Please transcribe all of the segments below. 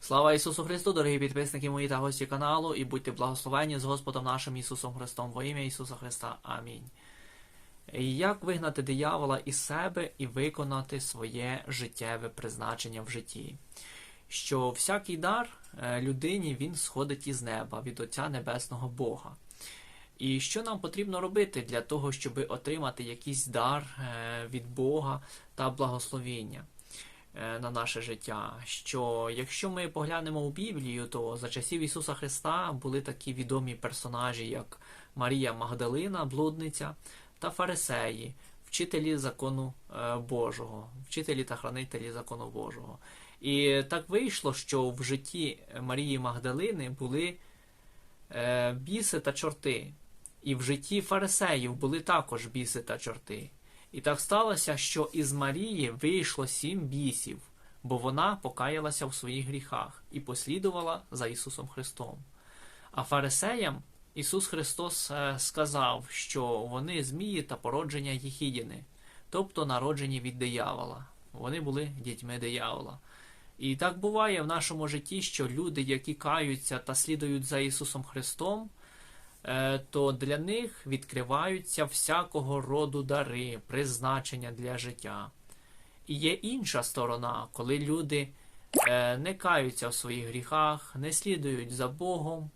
Слава Ісусу Христу, дорогі підписники мої та гості каналу, і будьте благословені з Господом нашим Ісусом Христом во ім'я Ісуса Христа. Амінь. Як вигнати диявола із себе і виконати своє життєве призначення в житті? Що всякий дар е, людині він сходить із неба від Отця Небесного Бога. І що нам потрібно робити для того, щоб отримати якийсь дар е, від Бога та благословіння? Е, на наше життя. Що якщо ми поглянемо у Біблію, то за часів Ісуса Христа були такі відомі персонажі, як Марія Магдалина, блудниця, та фарисеї, вчителі закону е, Божого, вчителі та хранителі закону Божого. І так вийшло, що в житті Марії Магдалини були е, біси та чорти, і в житті фарисеїв були також біси та чорти. І так сталося, що із Марії вийшло сім бісів, бо вона покаялася в своїх гріхах і послідувала за Ісусом Христом. А фарисеям Ісус Христос е, сказав, що вони змії та породження Єхідіни, тобто народжені від диявола. Вони були дітьми диявола. І так буває в нашому житті, що люди, які каються та слідують за Ісусом Христом, то для них відкриваються всякого роду дари, призначення для життя. І є інша сторона, коли люди е, не каються в своїх гріхах, не слідують за Богом,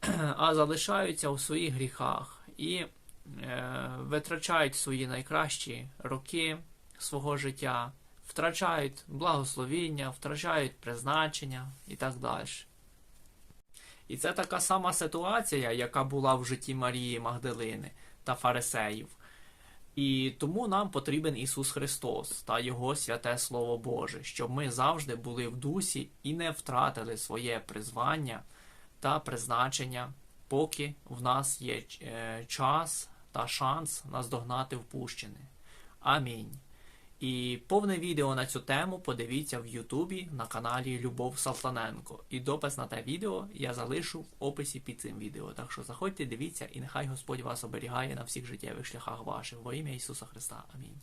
а залишаються у своїх гріхах і е, витрачають свої найкращі роки свого життя, втрачають благословіння, втрачають призначення і так далі. І це така сама ситуація, яка була в житті Марії Магдалини та Фарисеїв. І тому нам потрібен Ісус Христос та Його святе Слово Боже, щоб ми завжди були в дусі і не втратили своє призвання та призначення, поки в нас є е, час та шанс наздогнати впущене. Амінь. І повне відео на цю тему подивіться в Ютубі на каналі Любов Салтаненко. І допис на те відео я залишу в описі під цим відео. Так що заходьте, дивіться, і нехай Господь вас оберігає на всіх життєвих шляхах ваших. Во ім'я Ісуса Христа. Амінь.